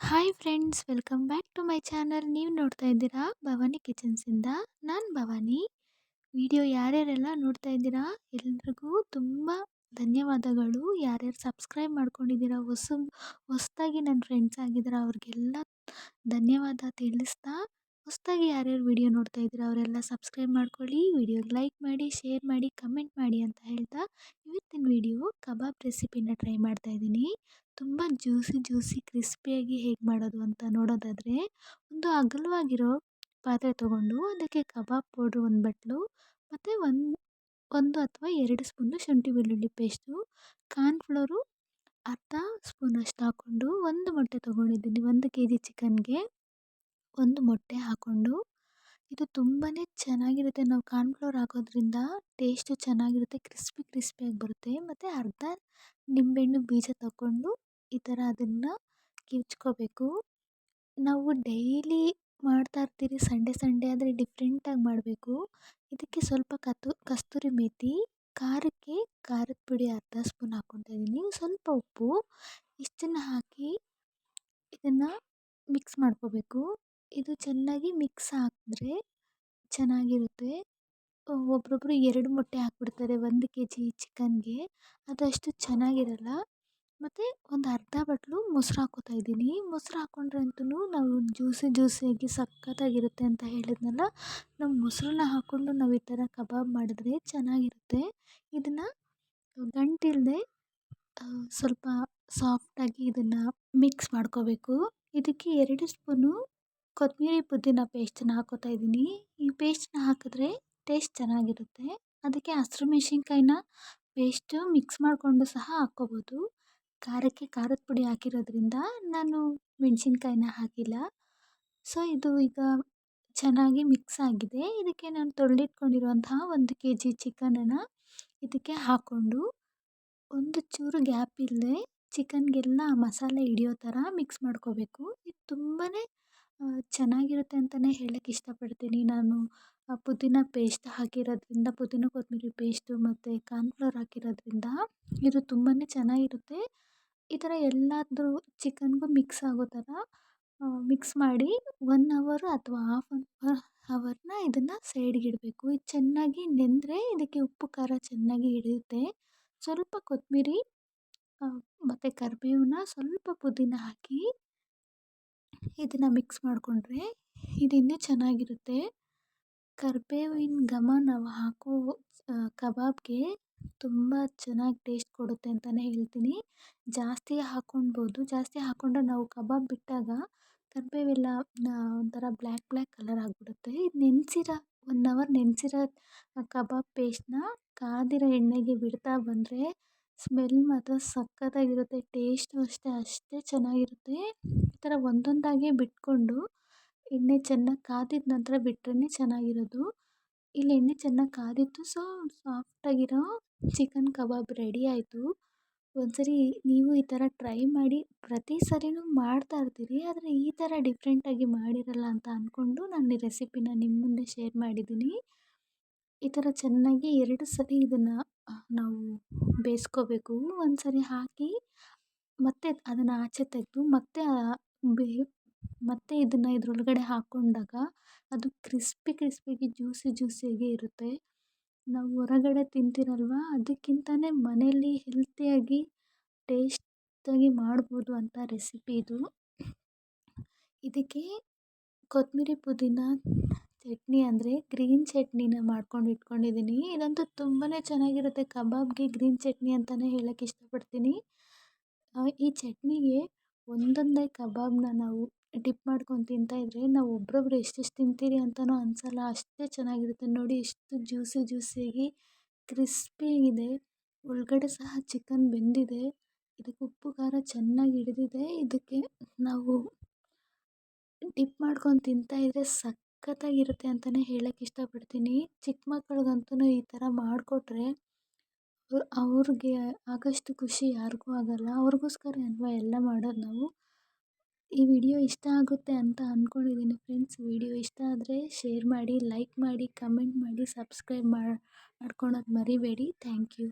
Hi friends welcome back to my channel ನೀವು ನೋಡ್ತಾ ಇದ್ದೀರಾ ಭವಾನಿ ಕಿಚನ್ಸಿಂದ ನಾನು ಭವಾನಿ. ವಿಡಿಯೋ ಯಾರ್ಯಾರೆಲ್ಲ ನೋಡ್ತಾ ಇದ್ದೀರಾ? ಎಲ್ರಿಗೂ ತುಂಬ ಧನ್ಯವಾದಗಳು. ಯಾರ್ಯಾರು ಸಬ್ಸ್ಕ್ರೈಬ್ ಮಾಡ್ಕೊಂಡಿದ್ದೀರಾ? ಹೊಸ ಹೊಸ್ದಾಗಿ ನನ್ನ ಫ್ರೆಂಡ್ಸ್ ಆಗಿದ್ದೀರಾ? ಅವ್ರಿಗೆಲ್ಲ ಧನ್ಯವಾದ ತಿಳಿಸ್ತಾ ಹೊಸ್ದಾಗಿ ಯಾರ್ಯಾರು ವಿಡಿಯೋ ನೋಡ್ತಾ ಇದ್ದೀರಾ ಅವರೆಲ್ಲ ಸಬ್ಸ್ಕ್ರೈಬ್ ಮಾಡ್ಕೊಳ್ಳಿ, ವಿಡಿಯೋಗೆ ಲೈಕ್ ಮಾಡಿ, ಶೇರ್ ಮಾಡಿ, ಕಮೆಂಟ್ ಮಾಡಿ ಅಂತ ಹೇಳ್ತಾ ಇವತ್ತಿನ ವಿಡಿಯೋ ಕಬಾಬ್ ರೆಸಿಪಿನ ಟ್ರೈ ಮಾಡ್ತಾ ಇದ್ದೀನಿ. ತುಂಬ ಜ್ಯೂಸಿ ಜ್ಯೂಸಿ ಕ್ರಿಸ್ಪಿಯಾಗಿ ಹೇಗೆ ಮಾಡೋದು ಅಂತ ನೋಡೋದಾದರೆ ಒಂದು ಅಗಲವಾಗಿರೋ ಪಾತ್ರೆ ತೊಗೊಂಡು ಅದಕ್ಕೆ ಕಬಾಬ್ ಪೌಡ್ರ್ ಒಂದು ಬಟ್ಲು, ಮತ್ತು ಒಂದು ಒಂದು ಅಥವಾ ಎರಡು ಸ್ಪೂನು ಶುಂಠಿ ಬೆಳ್ಳುಳ್ಳಿ ಪೇಸ್ಟು ಕಾರ್ನ್ಫ್ಲೋರು ಅರ್ಧ ಸ್ಪೂನಷ್ಟು ಹಾಕ್ಕೊಂಡು ಒಂದು ಮೊಟ್ಟೆ ತೊಗೊಂಡಿದ್ದೀನಿ ಒಂದು ಕೆ ಜಿ ಚಿಕನ್ಗೆ. ಒಂದು ಮೊಟ್ಟೆ ಹಾಕ್ಕೊಂಡು ಇದು ತುಂಬಾ ಚೆನ್ನಾಗಿರುತ್ತೆ. ನಾವು ಕಾರ್ನ್ಫ್ಲೋರ್ ಹಾಕೋದ್ರಿಂದ ಟೇಸ್ಟು ಚೆನ್ನಾಗಿರುತ್ತೆ, ಕ್ರಿಸ್ಪಿ ಕ್ರಿಸ್ಪಿಯಾಗಿ ಬರುತ್ತೆ. ಮತ್ತು ಅರ್ಧ ನಿಂಬೆಹಣ್ಣು ಬೀಜ ತಗೊಂಡು ಈ ಥರ ಅದನ್ನು ಕಿವುಚ್ಕೋಬೇಕು ನಾವು ಡೈಲಿ ಮಾಡ್ತಾ ಇರ್ತೀರಿ, ಸಂಡೇ ಸಂಡೇ ಆದರೆ ಡಿಫ್ರೆಂಟಾಗಿ ಮಾಡಬೇಕು. ಇದಕ್ಕೆ ಸ್ವಲ್ಪ ಕತು ಕಸ್ತೂರಿ ಮೇಥಿ ಖಾರಕ್ಕೆ ಖಾರದ ಪುಡಿ ಅರ್ಧ ಸ್ಪೂನ್ ಹಾಕ್ಕೊತಾ ಇದ್ದೀನಿ. ಸ್ವಲ್ಪ ಉಪ್ಪು ಇಷ್ಟನ್ನು ಹಾಕಿ ಇದನ್ನು ಮಿಕ್ಸ್ ಮಾಡ್ಕೋಬೇಕು. ಇದು ಚೆನ್ನಾಗಿ ಮಿಕ್ಸ್ ಹಾಕಿದ್ರೆ ಚೆನ್ನಾಗಿರುತ್ತೆ. ಒಬ್ಬೊಬ್ರು ಎರಡು ಮೊಟ್ಟೆ ಹಾಕ್ಬಿಡ್ತಾರೆ, ಒಂದು ಕೆ ಜಿ ಚಿಕನ್ಗೆ. ಅದು ಅಷ್ಟು ಚೆನ್ನಾಗಿರಲ್ಲ. ಮತ್ತು ಒಂದು ಅರ್ಧ ಬಟ್ಲು ಮೊಸರು ಹಾಕ್ಕೋತಾ ಇದ್ದೀನಿ. ಮೊಸರು ಹಾಕ್ಕೊಂಡ್ರೆ ಅಂತೂ ನಾವು ಜ್ಯೂಸಿ ಜ್ಯೂಸಿಯಾಗಿ ಸಖತ್ತಾಗಿರುತ್ತೆ ಅಂತ ಹೇಳಿದ್ನಲ್ಲ. ನಾವು ಮೊಸರನ್ನ ಹಾಕ್ಕೊಂಡು ನಾವು ಈ ಥರ ಕಬಾಬ್ ಮಾಡಿದ್ರೆ ಚೆನ್ನಾಗಿರುತ್ತೆ. ಇದನ್ನು ಗಂಟಿಲ್ಲದೆ ಸ್ವಲ್ಪ ಸಾಫ್ಟಾಗಿ ಇದನ್ನು ಮಿಕ್ಸ್ ಮಾಡ್ಕೋಬೇಕು. ಇದಕ್ಕೆ ಎರಡು ಸ್ಪೂನು ಕೊತ್ತಂಬರಿ ಪುದೀನ ಪೇಸ್ಟನ್ನ ಹಾಕೋತಾ ಇದ್ದೀನಿ. ಈ ಪೇಸ್ಟನ್ನ ಹಾಕಿದ್ರೆ ಟೇಸ್ಟ್ ಚೆನ್ನಾಗಿರುತ್ತೆ. ಅದಕ್ಕೆ ಹಸಿರು ಮೆಣಸಿನ್ಕಾಯಿನ ಪೇಸ್ಟು ಮಿಕ್ಸ್ ಮಾಡಿಕೊಂಡು ಸಹ ಹಾಕ್ಕೋಬೋದು. ಖಾರಕ್ಕೆ ಖಾರದ ಪುಡಿ ಹಾಕಿರೋದ್ರಿಂದ ನಾನು ಮೆಣಸಿನ್ಕಾಯಿನ ಹಾಕಿಲ್ಲ. ಸೊ, ಇದು ಈಗ ಚೆನ್ನಾಗಿ ಮಿಕ್ಸ್ ಆಗಿದೆ. ಇದಕ್ಕೆ ನಾನು ತೊಳೆದಿಟ್ಕೊಂಡಿರುವಂತಹ ಒಂದು ಕೆ ಜಿ ಚಿಕನನ್ನು ಇದಕ್ಕೆ ಹಾಕ್ಕೊಂಡು ಒಂದು ಚೂರು ಗ್ಯಾಪ್ ಇಲ್ಲದೆ ಚಿಕನ್ಗೆಲ್ಲ ಮಸಾಲೆ ಹಿಡಿಯೋ ಥರ ಮಿಕ್ಸ್ ಮಾಡ್ಕೋಬೇಕು. ಇದು ತುಂಬಾ ಚೆನ್ನಾಗಿರುತ್ತೆ ಅಂತಲೇ ಹೇಳಕ್ಕೆ ಇಷ್ಟಪಡ್ತೀನಿ. ನಾನು ಪುದೀನ ಪೇಸ್ಟ್ ಹಾಕಿರೋದ್ರಿಂದ, ಪುದೀನ ಕೊತ್ತಂಬರಿ ಪೇಸ್ಟು ಮತ್ತು ಕಾರ್ನ್ಫ್ಲೋರ್ ಹಾಕಿರೋದ್ರಿಂದ ಇದು ತುಂಬಾ ಚೆನ್ನಾಗಿರುತ್ತೆ. ಈ ಥರ ಎಲ್ಲಾದರೂ ಚಿಕನ್ಗೂ ಮಿಕ್ಸ್ ಆಗೋ ಥರ ಮಿಕ್ಸ್ ಮಾಡಿ ಒನ್ ಅವರು ಅಥವಾ ಹಾಫ್ ಅನ್ ಹವರ್ನ ಇದನ್ನು ಸೈಡ್ಗಿಡಬೇಕು ಇದು ಚೆನ್ನಾಗಿ ನೆಂದರೆ ಇದಕ್ಕೆ ಉಪ್ಪು, ಖಾರ ಚೆನ್ನಾಗಿ ಹಿಡಿಯುತ್ತೆ. ಸ್ವಲ್ಪ ಕೊತ್ತಂಬರಿ ಮತ್ತು ಕರಿಬೇವನ್ನ ಸ್ವಲ್ಪ ಪುದೀನ ಹಾಕಿ ಇದನ್ನು ಮಿಕ್ಸ್ ಮಾಡಿಕೊಂಡ್ರೆ ಇದು ಇನ್ನೂ ಚೆನ್ನಾಗಿರುತ್ತೆ. ಕರಿಬೇವಿನ ಘಮ ನಾವು ಹಾಕೋ ಕಬಾಬ್ಗೆ ತುಂಬ ಚೆನ್ನಾಗಿ ಟೇಸ್ಟ್ ಕೊಡುತ್ತೆ ಅಂತಲೇ ಹೇಳ್ತೀನಿ. ಜಾಸ್ತಿ ಹಾಕೊಳ್ಬೋದು ಜಾಸ್ತಿ ಹಾಕೊಂಡ್ರೆ ನಾವು ಕಬಾಬ್ ಬಿಟ್ಟಾಗ ಕರಿಬೇವೆಲ್ಲ ಒಂಥರ ಬ್ಲ್ಯಾಕ್ ಬ್ಲ್ಯಾಕ್ ಕಲರ್ ಆಗಿಬಿಡುತ್ತೆ. ಇದು ನೆನೆಸಿರೋ, ಒನ್ ಅವರ್ ನೆನೆಸಿರೋ ಕಬಾಬ್ ಪೇಸ್ಟನ್ನ ಕಾದಿರೋ ಎಣ್ಣೆಗೆ ಬಿಡ್ತಾ ಬಂದರೆ ಸ್ಮೆಲ್ ಮಾತ್ರ ಸಖತ್ತಾಗಿರುತ್ತೆ. ಟೇಸ್ಟು ಅಷ್ಟೇ ಅಷ್ಟೇ ಚೆನ್ನಾಗಿರುತ್ತೆ. ಥರ ಒಂದೊಂದಾಗೇ ಬಿಟ್ಕೊಂಡು ಎಣ್ಣೆ ಚೆನ್ನಾಗಿ ಕಾದಿದ ನಂತರ ಬಿಟ್ರೇ ಚೆನ್ನಾಗಿರೋದು. ಇಲ್ಲಿ ಎಣ್ಣೆ ಚೆನ್ನಾಗಿ ಕಾದಿತ್ತು, ಸೊ ಸಾಫ್ಟಾಗಿರೋ ಚಿಕನ್ ಕಬಾಬ್ ರೆಡಿ ಆಯಿತು. ಒಂದ್ಸರಿ ನೀವು ಈ ಥರ ಟ್ರೈ ಮಾಡಿ, ಪ್ರತಿ ಸರಿನೂ ಮಾಡ್ತಾ ಇರ್ತೀರಿ, ಆದರೆ ಈ ಥರ ಡಿಫ್ರೆಂಟಾಗಿ ಮಾಡಿರಲ್ಲ ಅಂತ ಅಂದ್ಕೊಂಡು ನಾನು ಈ ರೆಸಿಪಿನ ನಿಮ್ಮ ಮುಂದೆ ಶೇರ್ ಮಾಡಿದ್ದೀನಿ. ಈ ಥರ ಚೆನ್ನಾಗಿ ಎರಡು ಸರಿ ಇದನ್ನು ನಾವು ಬೇಯಿಸ್ಕೋಬೇಕು. ಒಂದು ಸರಿ ಹಾಕಿ ಮತ್ತೆ ಅದನ್ನು ಆಚೆ ತೆಗೆದು ಮತ್ತೆ ಬೇ ಮತ್ತೆ ಇದನ್ನು ಇದರೊಳಗಡೆ ಹಾಕ್ಕೊಂಡಾಗ ಅದು ಕ್ರಿಸ್ಪಿ ಕ್ರಿಸ್ಪಿಯಾಗಿ ಜ್ಯೂಸಿ ಜ್ಯೂಸಿಯಾಗಿ ಇರುತ್ತೆ. ನಾವು ಹೊರಗಡೆ ತಿಂತೀರಲ್ವ? ಅದಕ್ಕಿಂತಲೇ ಮನೆಯಲ್ಲಿ ಹೆಲ್ತಿಯಾಗಿ ಟೇಸ್ಟಾಗಿ ಮಾಡ್ಬೋದು ಅಂತ ರೆಸಿಪಿ ಇದು. ಇದಕ್ಕೆ ಕೊತ್ತಂಬರಿ ಪುದೀನ ಚಟ್ನಿ ಅಂದರೆ ಗ್ರೀನ್ ಚಟ್ನಿನ ಮಾಡ್ಕೊಂಡು ಇಟ್ಕೊಂಡಿದ್ದೀನಿ. ಇದಂತೂ ತುಂಬಾ ಚೆನ್ನಾಗಿರುತ್ತೆ. ಕಬಾಬ್ಗೆ ಗ್ರೀನ್ ಚಟ್ನಿ ಅಂತಲೇ ಹೇಳಕ್ಕೆ ಇಷ್ಟಪಡ್ತೀನಿ. ಈ ಚಟ್ನಿಗೆ ಒಂದೊಂದೇ ಕಬಾಬ್ನ ನಾವು ಡಿಪ್ ಮಾಡ್ಕೊಂಡು ತಿಂತಾಯಿದ್ರೆ ನಾವು ಒಬ್ಬೊಬ್ರು ಎಷ್ಟೆಷ್ಟು ತಿಂತೀರಿ ಅಂತಲೂ ಅನಿಸಲ್ಲ. ಅಷ್ಟೇ ಚೆನ್ನಾಗಿರುತ್ತೆ. ನೋಡಿ ಎಷ್ಟು ಜ್ಯೂಸಿ ಜ್ಯೂಸಿಯಾಗಿ ಕ್ರಿಸ್ಪಿಯಾಗಿದೆ ಒಳಗಡೆ ಸಹ ಚಿಕನ್ ಬೆಂದಿದೆ. ಇದಕ್ಕೆ ಉಪ್ಪು, ಖಾರ ಚೆನ್ನಾಗಿ ಹಿಡಿದಿದೆ. ಇದಕ್ಕೆ ನಾವು ಡಿಪ್ ಮಾಡ್ಕೊಂಡು ತಿಂತಾಯಿದ್ರೆ ಸಖತ್ತಾಗಿರುತ್ತೆ ಅಂತಲೇ ಹೇಳಕ್ಕೆ ಇಷ್ಟಪಡ್ತೀನಿ. ಚಿಕ್ಕ ಮಕ್ಳಿಗಂತೂ ಈ ಥರ ಮಾಡಿಕೊಟ್ರೆ ಅವ್ರಿಗೆ ಆಗೋಷ್ಟು ಖುಷಿ ಯಾರಿಗೂ ಆಗೋಲ್ಲ. ಅವ್ರಿಗೋಸ್ಕರ ಅಲ್ವಾ ಎಲ್ಲ ಮಾಡೋದು ನಾವು? ಈ ವಿಡಿಯೋ ಇಷ್ಟ ಆಗುತ್ತೆ ಅಂತ ಅಂದ್ಕೊಂಡಿದ್ದೀನಿ ಫ್ರೆಂಡ್ಸ್. ವಿಡಿಯೋ ಇಷ್ಟ ಆದರೆ ಶೇರ್ ಮಾಡಿ, ಲೈಕ್ ಮಾಡಿ, ಕಮೆಂಟ್ ಮಾಡಿ, ಸಬ್ಸ್ಕ್ರೈಬ್ ಮಾಡಿ ಮಾಡ್ಕೊಳೋದು ಮರಿಬೇಡಿ. Thank you.